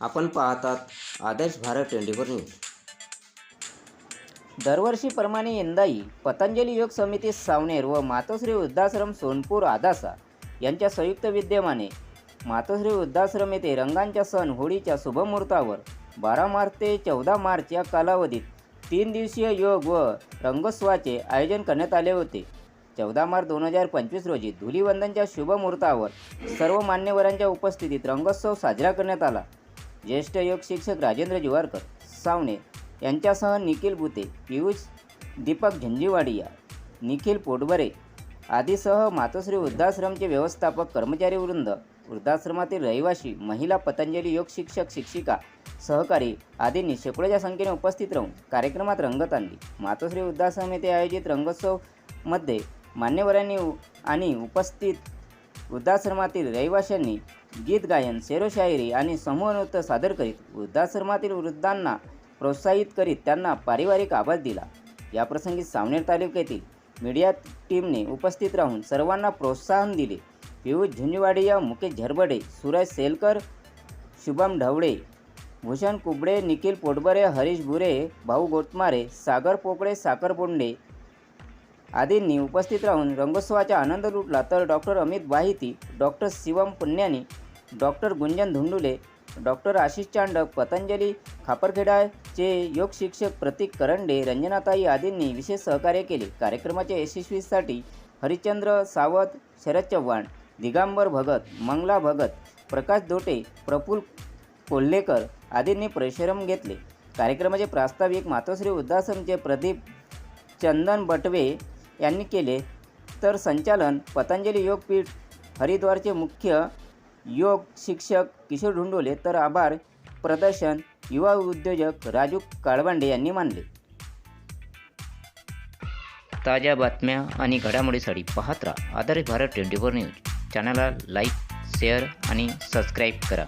आपण पाहतात Adarsh Bharat twenty four news. दरवर्षीप्रमाणे यंदाही पतंजली योग समिती सावनेर व मातोश्री वृद्धाश्रम सोनपूर आदासा यांच्या संयुक्त विद्यमाने मातोश्री वृद्धाश्रम येथे रंगांच्या सण होळीच्या शुभमुहूर्तावर बारा मार्च ते चौदा मार्च या कालावधीत तीन दिवसीय योग व रंगोत्सवाचे आयोजन करण्यात आले होते. चौदा मार्च दोन हजार पंचवीस रोजी धुलीवंदनच्या शुभमुहूर्तावर सर्व मान्यवरांच्या उपस्थितीत रंगोत्सव साजरा करण्यात आला. ज्येष्ठ योग शिक्षक राजेंद्र जुवारकर सावणे यांच्यासह निखिल बुते पियुष दीपक झंजीवाडिया निखिल पोटबरे आदीसह मातोश्री वृद्धाश्रमचे व्यवस्थापक कर्मचारी वृंद वृद्धाश्रमातील रहिवासी महिला पतंजली योग शिक्षक शिक्षिका सहकारी आदींनी शेकडोच्या संख्येने उपस्थित राहून कार्यक्रमात रंगत आणली. मातोश्री वृद्धाश्रम येथे आयोजित रंगोत्सवमध्ये मान्यवरांनी आणि उपस्थित वृद्धाश्रमातील रहिवाशांनी गीत गायन शेरोशायरी आणि समूह नृत्य सादर करीत वृद्धाश्रमातील वृद्धांना प्रोत्साहित करीत त्यांना पारिवारिक आवाज दिला. याप्रसंगी सावनेर तालुक्यातील मीडिया टीमने उपस्थित राहून सर्वांना प्रोत्साहन दिले. पियुष झुंजवाडिया मुकेश झरबडे सुरज सेलकर शुभम ढवळे भूषण कुबडे निखिल पोटबरे हरीश बुरे भाऊ गोटमारे सागर पोकळे साकर बोंडे आदींनी उपस्थित राहून रंगोत्सवाचा आनंद लुटला. तर doctor Amit Bahiti doctor Shivam Punyani doctor Gunjan Dhundule doctor Ashish Chandak Patanjali खापरखेडाचे योग शिक्षक प्रतीक करंडे रंजनाताई आदींनी विशेष सहकार्य केले. कार्यक्रमाच्या यशस्वीसाठी हरिश्चंद्र सावत शरद चव्हाण दिगांबर भगत मंगला भगत प्रकाश दोटे प्रफुल कोल्हेकर आदींनी परिश्रम घेतले. कार्यक्रमाचे प्रास्ताविक मातोश्री वृद्धाश्रमचे प्रदीप चंदन बटवे यांनी केले. तर संचालन पतंजली योगपीठ हरिद्वारचे मुख्य योग शिक्षक किशोर ढुंडोले तर आभार. प्रदर्शन युवा उद्योजक राजू काळबांडे यांनी मानले. ताज्या बातम्या आणि घडामोडीसाठी पाहत राहा. आधारित भारत ट्वेंटी फोर न्यूज. चॅनलला लाईक शेअर आणि सबस्क्राईब करा.